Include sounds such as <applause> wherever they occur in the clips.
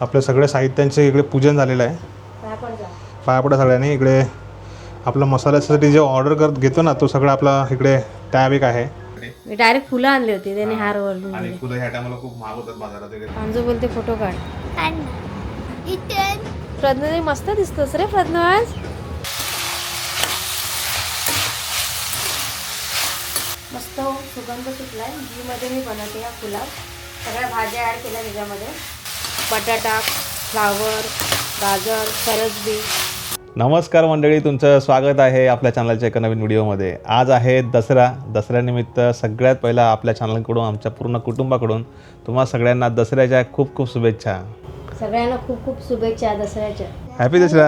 आपल्या सगळ्या साहित्यांचे इकडे पूजन झालेलं आहे. पाया पडा सगळ्यांनी इकडे आपला मसाल्यासाठी जे ऑर्डर करत घेतो ना तो सगळा आपला इकडे टॅब एक आहे. मी डायरेक्ट फुलं आणली होती त्याने हार वळून आणि फुलं ह्या टायमाला खूप महाग होतात बाजारात वगैरे. अंजू बोलते फोटो काढ. प्रज्ञा मस्त दिसतोस रे प्रज्ञा आज. मस्त हो, सुगंध सुटलाय. जी मध्ये मी बनवते या फुलात सगळ्या भाज्या ॲड केल्या त्याच्यामध्ये. बटाटा फ्लावर गाजर फरसबी नमस्कार मंडळी तुमचं स्वागत आहे आपल्या चॅनलच्या एका नवीन व्हिडिओमध्ये. आज आहे दसरा. दसऱ्यानिमित्त सगळ्यात पहिला आपल्या चॅनलकडून आमच्या पूर्ण कुटुंबाकडून तुम्हा सगळ्यांना दसऱ्याच्या खूप खूप शुभेच्छा. सगळ्यांना खूप खूप शुभेच्छा दसऱ्याच्या. Happy Dasara.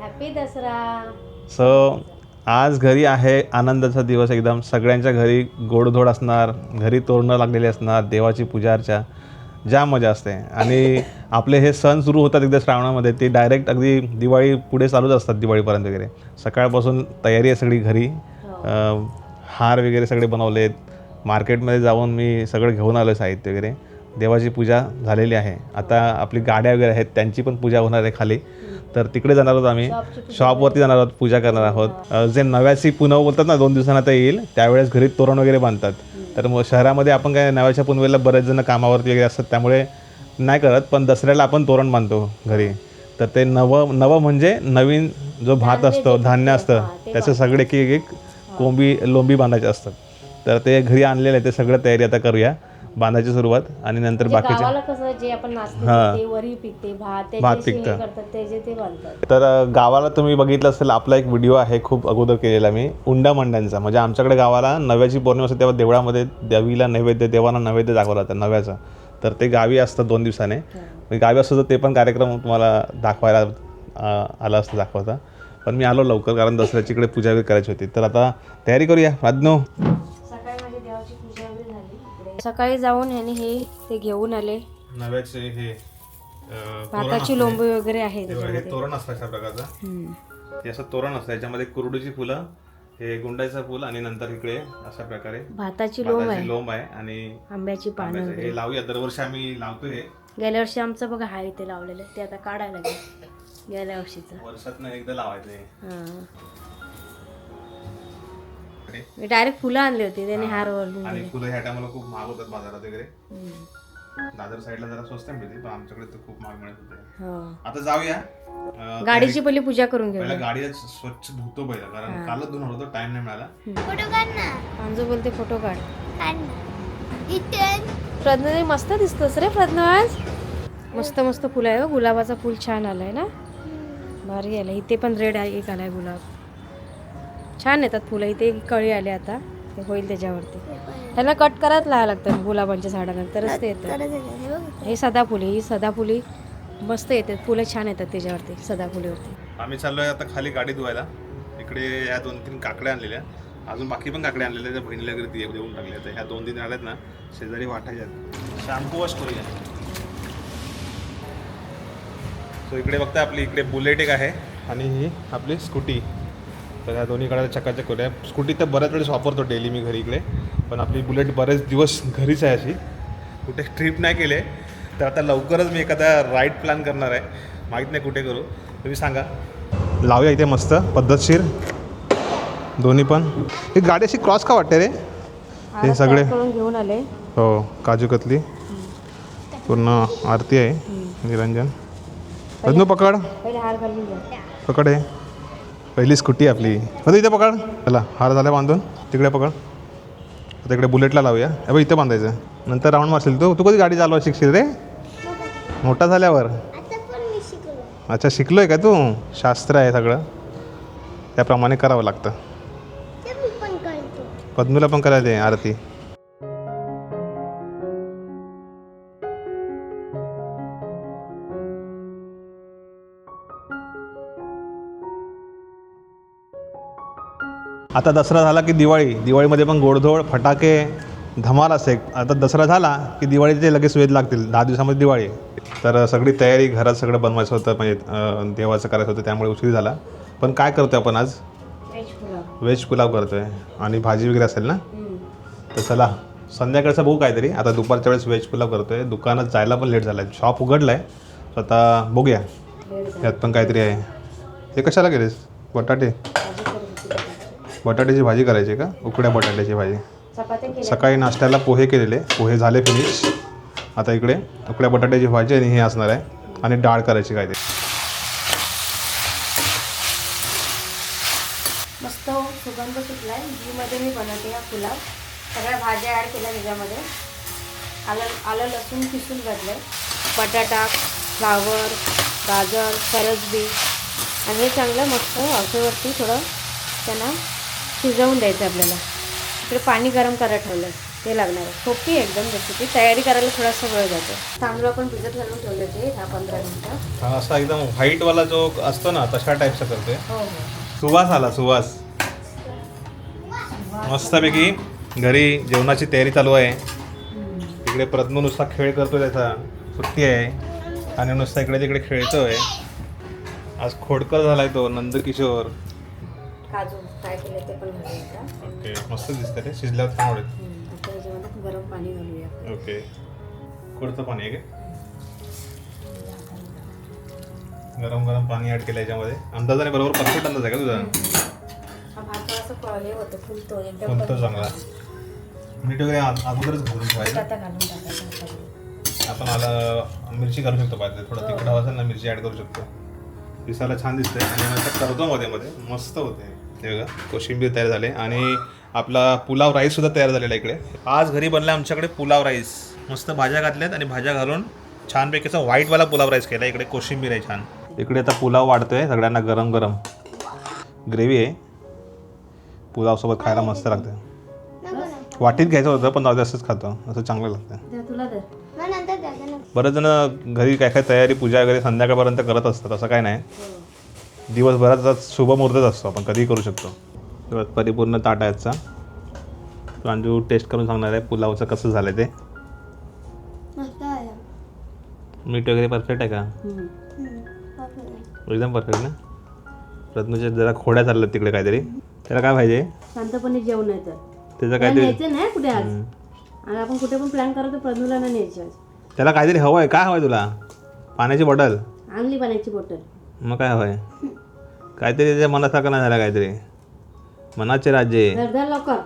Happy Dasara. So आज घरी आहे आनंदाचा दिवस एकदम. सगळ्यांच्या घरी गोडधोड असणार घरी तोरणं लागलेली असणार देवाची पूजा अर्चा. जाम मजा असते. आणि आपले हे सण सुरू होतात एकदा श्रावणामध्ये ते डायरेक्ट अगदी दिवाळी पुढे चालूच असतात दिवाळीपर्यंत वगैरे. सकाळपासून तयारी आहे सगळी घरी. अं, हार वगैरे सगळे बनवलेत. मार्केटमध्ये जाऊन मी सगळं घेऊन आलो साहित्य वगैरे. देवाची पूजा झालेली आहे. आता आपली गाड्या वगैरे आहेत त्यांची पण पूजा होणार आहे खाली. तर तिकडे जाणार आहोत आम्ही. शॉपवरती जाणार आहोत पूजा करणार आहोत. अ, जे नव्याची पुनव बोलतात ना दोन दिवसांना ते येईल. त्यावेळेस घरी तोरण वगैरे बांधतात. तर मग शहरामध्ये आपण काय नव्याच्या पुनवेला बरेच जण कामावरती वगैरे असतात त्यामुळे नाही करत पण दसऱ्याला आपण तोरण बांधतो घरी. तर ते नवं नवं म्हणजे नवीन जो भात असतो धान्य असतं त्याचे सगळे की एक एक कोंबी लोंबी बांधायचे असतात. तर ते घरी आणलेलं आहे ते सगळं तयारी आता करूया. बांधायची सुरुवात आणि नंतर बाकीचे गावाला कसं जे आपण नाचतो हा. ते वरी पिकते भात भात त्याचे पिकतं. करतात ते जे ते बांधतात तर अ, गावाला तुम्ही बघितलं असेल आपला एक व्हिडिओ आहे खूप अगोदर केलेला मी उंडा मंड्यांचा. म्हणजे आमच्याकडे गावाला नव्याची पौर्णिमा असते तेव्हा देवळामध्ये देवीला नैवेद्य देवांना नैवेद्य दाखवला जातं नव्याचं. तर ते गावी असतं दोन दिवसाने. म्हणजे गावी असतं तर ते पण कार्यक्रम तुम्हाला दाखवायला अ, आला असतं दाखवता. पण मी आलो लवकर कारण दसऱ्याची इकडे पूजा वगैरे करायची होती. तर आता तयारी करूया. राजनो सकाळी जाऊन ह्याने हे ते घेऊन आले. नव्याचे हे भाताची लोंबी वगैरे आहे हे तोरण असतं अशा प्रकारचं. हे असं तोरण असतं. याच्यामध्ये कुरडूची फुलं हे गुंडाचं फुल आणि नंतर इकडे अशा प्रकारे भाताची लोंब आहे. लोंब आहे आणि आंब्याची पानं हे लावूया. दरवर्षी आम्ही लावतोय हे. गेल्या वर्षी आमचं बघा हा इथे लावलेलं ते आता काढायला गेल्या वर्षीचं. वर्षात एकदा लावायचं इकडे. मी डायरेक्ट फुलं आणली होती त्याने हार वळून आणि फुलं ह्या टायमाला खूप महाग होतात बाजारात वगैरे. दादर साईडला जरा स्वस्त मिळते पण आमच्याकडे तर खूप महाग मिळत होते. हो. आता जाऊया. अं, गाडीची पहिली पूजा करून पहिला घेऊ गाडी स्वच्छ धुतो पहिला कारण कालच धुणार होतो टाइम नाही मिळाला. फोटो काढ ना. अंजू बोलते फोटो काढ. काढ ना. इथे प्रज्ञा मस्त दिसतोस रे प्रज्ञा आज. मस्त मस्त फुलं आहे हो. गुलाबाचा फुल छान आलाय ना? भारी आलं इथे पण रेड आहे एक आलाय गुलाब. छान येतात फुलं. इथे कळी आले आता. ते होईल त्याच्यावरती. त्यांना कट करत लावा लागतं गुलाबांच्या झाडाला तरच ते येतं. हे सदाफुली ही सदाफुली मस्त येतात. फुलं छान येतात त्याच्यावरती सदाफुलीवरती. आम्ही चाललोय आता खाली गाडी धुवायला. इकडे या दोन तीन काकड्या आणलेल्या. अजून बाकी पण काकडे आणलेल्या त्या बहिणीला वगैरे ती देऊन टाकल्या तर ह्या दोन तीन आल्यात ना शेजारी वाटायच्या शॅम्पू वॉश करूया. सो इकडे बघता आपली इकडे बुलेट एक आहे आणि ही आपली स्कूटी. तर ह्या दोन्ही कडे चकाचक करूया. स्कूटी तर बऱ्याच वेळेस वापरतो डेली मी घरी इकडे पण आपली बुलेट बरेच दिवस घरीच आहे अशी. कुठे ट्रिप नाही केले तर आता लवकरच मी एखादा राईड प्लॅन करणार आहे. माहीत नाही कुठे करू. तुम्ही सांगा. लावूया इथे मस्त पद्धतशीर. दोन्ही पण. ही गाडी अशी क्रॉस का वाटते रे? हे सगळे. घेऊन आले. हो काजू कतली. पूर्ण आरती आहे. निरंजन. रत्नू पकड. पकड आहे पहिली स्कूटी आपली. आता इथे पकड. चला हार झाला बांधून. तिकडे पकड. आता इकडे बुलेटला लावूया. अबे इथे बांधायचं. नंतर राऊंड मारशील तू. तू कधी गाडी चालवा शिकशील रे? मोठा झाल्यावर. मी शिकलो अच्छा शिकलोय का तू? शास्त्र आहे सगळं. त्याप्रमाणे करावं लागतं. पद्मूला पण करायचं आहे आरती. आता दसरा झाला की दिवाळी. दिवाळीमध्ये पण गोडधोड फटाके धमाल असते आता दसरा झाला की दिवाळीचे लगेच वेध लागतील. दहा दिवसामध्ये दिवाळी तर सगळी तयारी घरात सगळं बनवायचं होतं म्हणजे देवाचं करायचं होतं त्यामुळे उशीर झाला. पण काय करतो आपण आज? व्हेज पुलाव. पुलाव करतोय. आणि भाजी वगैरे असेल ना? तर चला संध्याकाळचं बघू काहीतरी. आता दुपारच्या वेळेस व्हेज पुलाव करतोय. दुकानात जायला पण लेट झाला आहे शॉप उघडलं आहे तर आता बघूया यात पण काहीतरी आहे. हे कशाला गेलेस बटाटे? बटाट्याची भाजी करायची का? उकड्या बटाट्याची भाजी. सकाळी नाश्त्याला पोहे केलेले. पोहे झाले फिनिश आता इकडे उकड्या बटाट्याची भाजी आणि हे असणार आहे. आणि डाळ करायची काय ते मस्त सुगंध सुटलाय. घीमध्ये मी बनवते हा पुलाव. सगळ्या भाज्या ॲड केल्या त्याच्यामध्ये. आलं आलं लसूण किसून घातलं बटाटा फ्लावर गाजर फरसबी आणि हे चांगलं मस्त वाफेवरती थोडं त्यांना शिजवून द्यायचं आपल्याला. इकडे पाणी गरम करायला ठेवलं ते लागणार आहे. सोपी एकदम रेसिपी तयारी करायला थोडासा वेळ जातो. तांदूळ आपण भिजत घालून ठेवले ते दहा पंधरा मिनटं. हा असा एकदम व्हाईटवाला जो असतो ना तशा टाईपचा करतोय. हो हो. सुवास आला सुवास. मस्तपैकी घरी जेवणाची तयारी चालू आहे. इकडे प्रज्ञू नुसता खेळ करतोय त्याचा. सुट्टी आहे. आणि नुसता इकडे तिकडे खेळतोय. आज खोडकर झालाय तो नंदकिशोर. काजू काय केले ते पण घालूया ओके मस्त दिसतंय ते. शिजल्यावर छान आवडेल. हम्म, आता याच्यामध्ये गरम पाणी घालूया. ओके. कुठचं पाणी आहे का? गरम गरम पाणी ऍड केलं याच्यामध्ये. अंदाजाने बरोबर परफेक्ट अंदाज आहे का तुझा? हा भात प- हे होतं फुलतो एकदम फुलतो चांगला. मीठ वगैरे अगोदरच घालून ठेवायचं. आपण आला मिरची घालू शकतो पाहिजे थोडं तिखट हवं असेल ना मिरची ॲड करू शकतो. दिसायला छान दिसतंय. आणि नंतर करतो मध्ये मध्ये मस्त होते. हे बघा कोशिंबीर तयार झाले. आणि आपला पुलाव राईस सुद्धा तयार झालेला आहे इकडे. आज घरी बनला आमच्याकडे पुलाव राईस मस्त भाज्या घातल्यात आणि भाज्या घालून छानपैकी असा व्हाईटवाला पुलाव राईस केला इकडे कोशिंबीर आहे छान. इकडे आता पुलाव वाढतोय. सगळ्यांना गरम गरम ग्रेव्ही आहे पुलावसोबत खायला मस्त लागतं वाटीत घ्यायचं होतं पण जाऊ असंच खातो. असं चांगलं लागतं बरेच जण घरी काय काय तयारी पूजा वगैरे संध्याकाळपर्यंत करत असतात असं काय नाही. दिवसभरात शुभ मुहूर्तच असतो आपण कधीही करू शकतो. परिपूर्ण ताट आहे आजचा. प्रांजू टेस्ट करून सांगणार आहे पुलावचं कसं झालं ते. मीठ वगैरे परफेक्ट आहे का. एकदम परफेक्ट ना? प्रज्ञूच्या जरा खोड्या चालल्यात तिकडे काहीतरी. त्याला काय पाहिजे? शांतपणे जेवण आहे तर. त्याचं काहीतरी नाही कुठे आज. आणि आपण कुठे पण प्लॅन करतो प्रज्ञूला नाही न्यायचं त्याला काहीतरी हवं आहे काय हवं आहे तुला? पाण्याची बॉटल? आणली पाण्याची बॉटल. मग काय हवं आहे काहीतरी त्याच्या मनासारखं नाही झालं काहीतरी. मनाचे राज्य. धर धर लवकर.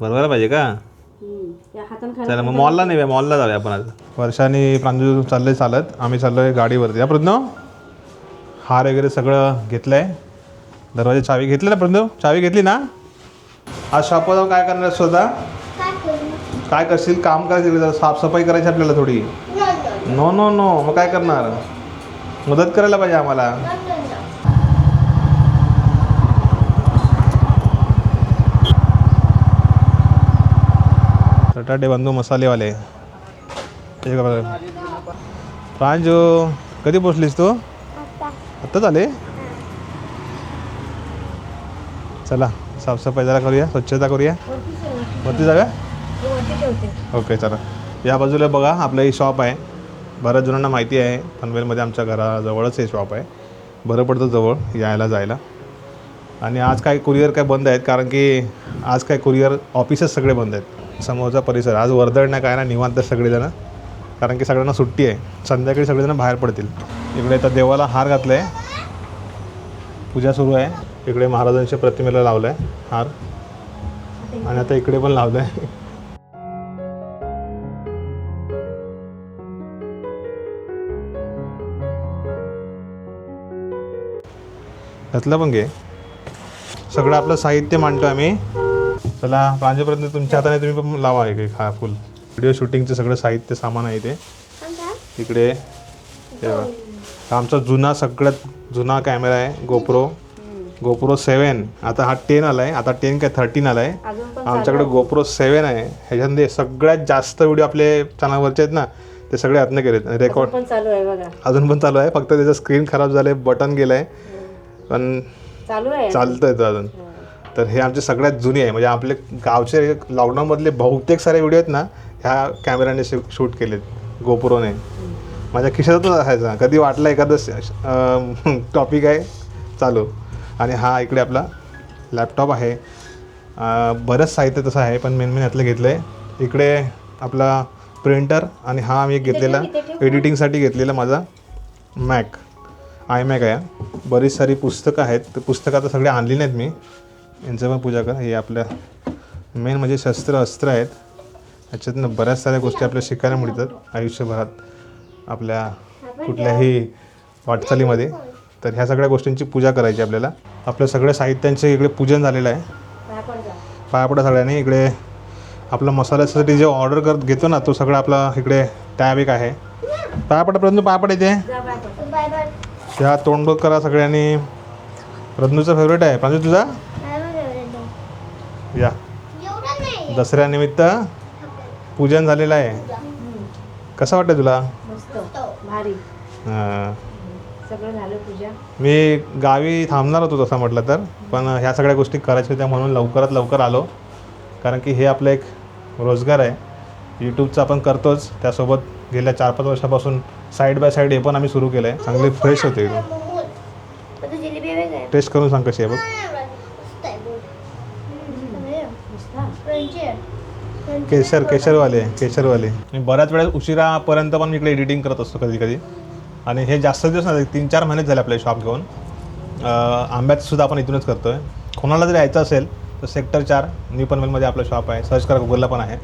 बरोबर पाहिजे का? हम्म, हाताने चला मग मॉलला नाही मॉलला जाऊया आपण आज. वर्षाने प्रांजू चालले चालत. आम्ही चाललोय गाडीवरती. या प्रज्ञ? हार वगैरे सगळं घेतलंय. दरवाजे चावी घेतली ना प्रज्ञू? चावी घेतली ना? आज शॉपवर जाऊन काय करणार स्वतः काय करू काय करशील? काम करायचं तिकडे जरा साफसफाई करायची आपल्याला थोडी. नो नो नो मग काय करणार? मदत करायला पाहिजे आम्हाला. बटाटे बंधू मसालेवाले. प्रांजू कधी पोचलीस तू? आता. आत्ताच आले चला साफसफाई जरा करूया स्वच्छता करूया. वरती जाऊया? ओके चला. या बाजूला बघा आपलं ही शॉप आहे. बऱ्याच जणांना माहिती आहे पनवेलमध्ये आमच्या घराजवळच हे शॉप आहे. बरं पडतं जवळ यायला जायला. आणि आज काय कुरिअर काय बंद आहेत कारण की आज काय कुरिअर ऑफिसच सगळे बंद आहेत. समोरचा परिसर आज वर्दळ नाही काय ना निवांत सगळेजणं. कारण की सगळ्यांना सुट्टी आहे. संध्याकाळी सगळेजण बाहेर पडतील. इकडे आता देवाला हार घातला आहे पूजा सुरू आहे. इकडे महाराजांच्या प्रतिमेला लावलं आहे हार. आणि आता इकडे पण लावलं आहे त्यातलं पण घे. सगळं आपलं साहित्य मांडतो आम्ही. चला प्रांजूपर्यंत तुमच्या हाताने तुम्ही पण लावा एक हा फुल. व्हिडिओ शूटिंगचं सगळं साहित्य सामान आहे ते इकडे. हा आमचा जुना सगळ्यात जुना कॅमेरा आहे गोप्रो गोप्रो सेवन आता हा टेन आला आहे आता टेन काय थर्टीन आला आहे आमच्याकडे गोप्रो सेवन आहे. ह्याच्यामध्ये सगळ्यात जास्त व्हिडिओ आपले चॅनलवरचे आहेत ना ते सगळे आतनं केलेत. रेकॉर्ड अजून पण चालू आहे. फक्त त्याचं स्क्रीन खराब झालं आहे बटन गेलं आहे पण चालू आहे. चालतं येतं अजून. तर हे आमचे सगळ्यात जुनी आहे. म्हणजे आपले गावचे लॉकडाऊनमधले बहुतेक सारे व्हिडिओ आहेत ना ह्या कॅमेऱ्याने शू शूट केलेत. गोप्रोने माझ्या खिशातच असायचा. कधी वाटलं एखादं टॉपिक आहे चालू. आणि हा इकडे आपला लॅपटॉप आहे. बरंच साहित्य तसं आहे पण मेन मेन यातलं घेतलं आहे इकडे आपला प्रिंटर आणि हा आम्ही घेतलेला. एडिटिंगसाठी घेतलेला माझा मॅक आय मॅक आहे. बरीच सारी पुस्तकं आहेत. तर पुस्तकं आता सगळे आणली नाहीत मी. यांचं पण पूजा कर. हे आपल्या मेन म्हणजे शस्त्र अस्त्र आहेत. ह्याच्यातनं बऱ्याच साऱ्या गोष्टी आपल्या शिकायला मिळतात आयुष्यभरात. आपल्या कुठल्याही वाटचालीमध्ये. तर ह्या सगळ्या गोष्टींची पूजा करायची आपल्याला. आपल्या सगळ्या साहित्यांचे इकडे पूजन झालेलं आहे. पायापडा सगळ्यांनी इकडे आपला मसाल्यासाठी जे ऑर्डर करत घेतो ना तो सगळा आपला इकडे टॅब एक आहे. पायापडापर्यंत पायापड येते ह्या तोंड करा सगळ्यांनी प्रज्ञूचा फेवरेट आहे. प्रांजू तुझा? या. दसऱ्यानिमित्त पूजन झालेलं आहे. कसं वाटतं तुला? मस्त. भारी. सगळं झालं पूजा. मी गावी थांबणार होतो तसं म्हटलं तर पण ह्या सगळ्या गोष्टी करायच्या होत्या म्हणून लवकरात लवकर आलो. कारण की हे आपलं एक रोजगार आहे. यूट्यूबचा आपण करतोच. त्यासोबत गेल्या चार पाच वर्षापासून साईड बाय साईड हे पण आम्ही सुरू केलं आहे चांगली फ्रेश होते एकदम टेस्ट करून सांग कशी आहे बघ. केशर केशरवाले केशरवाले मी बऱ्याच वेळेस उशिरापर्यंत पण मी इकडे एडिटिंग करत असतो कधी कधी आणि हे जास्त दिवस नाही तीन चार महिनेच झाले आपले शॉप घेऊन. अं, आंब्याचं सुद्धा आपण इथूनच करतो आहे कोणाला जर यायचं असेल तर सेक्टर चार न्यू पनवेलमध्ये आपलं शॉप आहे. सर्च करा गुगलला पण आहे.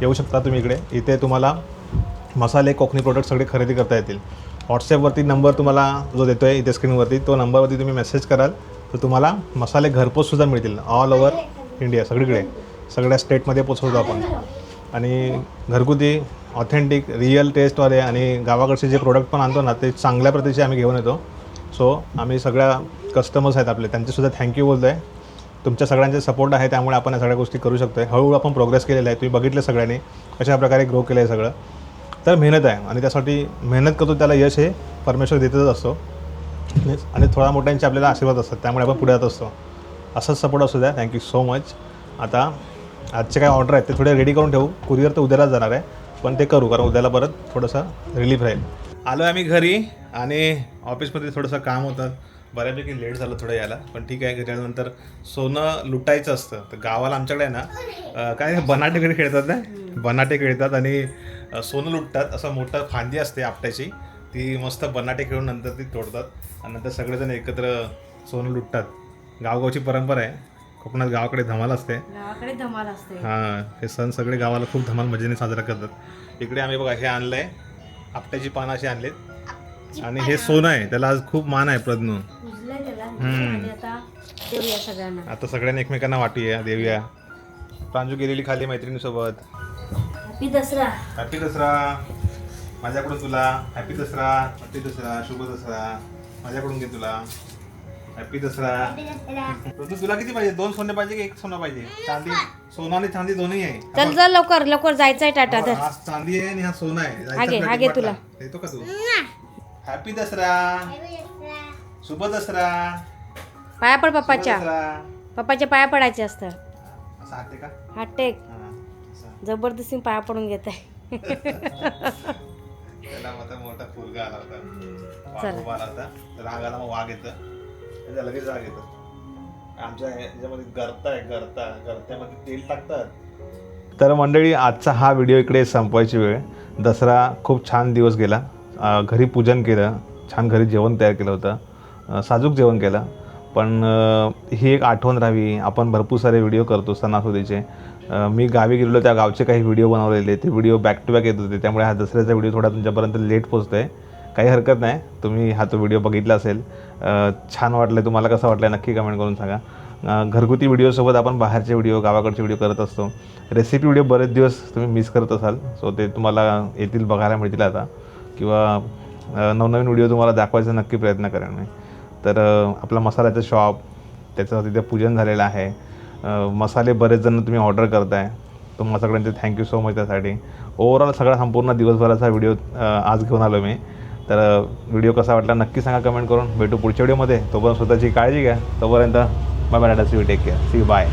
येऊ शकता तुम्ही इकडे. इथे तुम्हाला मसाले कोकणी प्रोडक्ट सगळे खरेदी करता येतील. व्हॉट्सॲपवरती नंबर तुम्हाला जो देतो आहे इथे स्क्रीनवरती तो नंबरवरती तुम्ही मेसेज कराल. तर तुम्हाला मसाले घरपोचसुद्धा मिळतील. ऑल ओव्हर इंडिया सगळीकडे. सगळ्या स्टेटमध्ये पोचवतो आपण. आणि घरगुती ऑथेंटिक रिअल टेस्टवाले आणि गावाकडचे जे प्रोडक्ट पण आणतो ना ते चांगल्या प्रतीचे आम्ही घेऊन येतो. सो आम्ही सगळ्या कस्टमर्स आहेत आपले. त्यांचेसुद्धा थँक्यू बोलतो आहे तुमच्या सगळ्यांचे सपोर्ट आहे त्यामुळे आपण या सगळ्या गोष्टी करू शकतो आहे हळूहळू आपण प्रोग्रेस केलेला आहे. तुम्ही बघितलं सगळ्यांनी. कशा प्रकारे ग्रो केलं आहे सगळं. तर मेहनत आहे आणि त्यासाठी मेहनत करतो त्याला यश हे परमेश्वर देतच असतो. आणि थोडा मोठ्यांचे आपल्याला आशीर्वाद असतात त्यामुळे आपण पुढे जात असतो. असंच सपोर्ट असू द्या. थँक्यू सो मच आता आजचे काय ऑर्डर आहेत ते थोडे रेडी करून ठेवू. कुरिअर तर उद्यालाच जाणार आहे पण ते करू कारण उद्याला परत थोडंसं रिलीफ राहील. आलो आहे आम्ही घरी आणि ऑफिसमध्ये थोडंसं काम होतं. बऱ्यापैकी लेट झालं थोडं यायला पण ठीक आहे घरी आल्यानंतर सोनं लुटायचं असतं. तर गावाला आमच्याकडे आहे ना काय बनाटे वगैरे खेळतात ना? बनाटे खेळतात आणि सोनं लुटतात. असं मोठं फांदी असते आपट्याची. ती मस्त बनाटे खेळून नंतर ती तोडतात आणि नंतर सगळेजण एकत्र सोनं लुटतात. गावगावची परंपरा आहे. कोकणात गावाकडे धमाल असते. गावाकडे धमाल असते. हां हे सण सगळे गावाला खूप धमाल मजेने साजरा करतात. इकडे आम्ही बघा हे आणलंय. आपट्याची पानं अशी आणलीत. आणि हे सोनं आहे त्याला आज खूप मान आहे प्रज्ञू. पुजलंय त्याला. हम्म. आणि आता देऊया सगळ्यांना. आता सगळ्यांनी एकमेकांना वाटूया देऊया. प्रांजू गेलेली खाली मैत्रिणीसोबत. हॅपी दसरा. हॅपी दसरा. माझ्याकडून तुला. हॅपी दसरा. हॅपी दसरा. शुभ दसरा. माझ्याकडून घे तुला. हॅपी दसरा. प्रज्ञू तुला किती पाहिजे? दोन सोने पाहिजे की एक सोनं पाहिजे? चांदी. सोनं आणि चांदी दोन्ही आहे. चल चल लवकर लवकर जायचंय टाटा हा चांदी आहे आणि हा सोनं आहे. तुला. येतो का तू? हॅपी दसरा शुभ दसरा पाया पड पप्पाच्या. पप्पाच्या पाया पडायचे असतात असं हाते का? हा टेक हा. जबरदस्ती पाया पडून घेत आहे. <laughs> त्याला मग मोठा फुलगा आला होता. वाघ चला. उभा आला होता तर राग आला मग वाघ येतं. त्याचा लगेच राग येतं. आमच्या ह्याच्यामध्ये गरता आहे गरता. गरत्यामध्ये तेल टाकतात. तर मंडळी आजचा हा व्हिडिओ इकडे संपवायची वेळ. दसरा खूप छान दिवस गेला. घरी पूजन केलं छान घरी जेवण तयार केलं होतं. साजूक जेवण केलं. पण ही एक आठवण राहावी. आपण भरपूर सारे व्हिडिओ करतो सणासुदीचे मी गावी गेलेलो त्या गावचे काही व्हिडिओ बनवलेले. ते व्हिडिओ बॅक टू बॅक येत होते. त्यामुळे हा दसऱ्याचा व्हिडिओ थोडा तुमच्यापर्यंत लेट पोचतो आहे काही हरकत नाही. तुम्ही हा तो व्हिडिओ बघितला असेल. छान वाटलं तुम्हाला कसं वाटलं नक्की कमेंट करून सांगा. घरगुती व्हिडिओसोबत आपण बाहेरचे व्हिडिओ गावाकडचे व्हिडिओ करत असतो. रेसिपी व्हिडिओ बरेच दिवस तुम्ही मिस करत असाल. सो ते तुम्हाला येतील बघायला मिळतील आता. किंवा नवनवीन व्हिडिओ तुम्हाला दाखवायचा नक्की प्रयत्न करेन मी तर आपला मसाल्याचं शॉप त्याचं तिथे पूजन झालेलं आहे. मसाले बरेच जण तुम्ही ऑर्डर करताय. तुम्हाला सगळ्यांचे थँक्यू सो मच त्यासाठी. ओवरऑल सगळा संपूर्ण दिवसभराचा व्हिडिओ आज घेऊन आलो मी. तर व्हिडिओ कसा वाटला नक्की सांगा कमेंट करून. भेटू पुढच्या व्हिडिओमध्ये तोपर्यंत स्वतःची काळजी घ्या. तोपर्यंत bye bye see take care see bye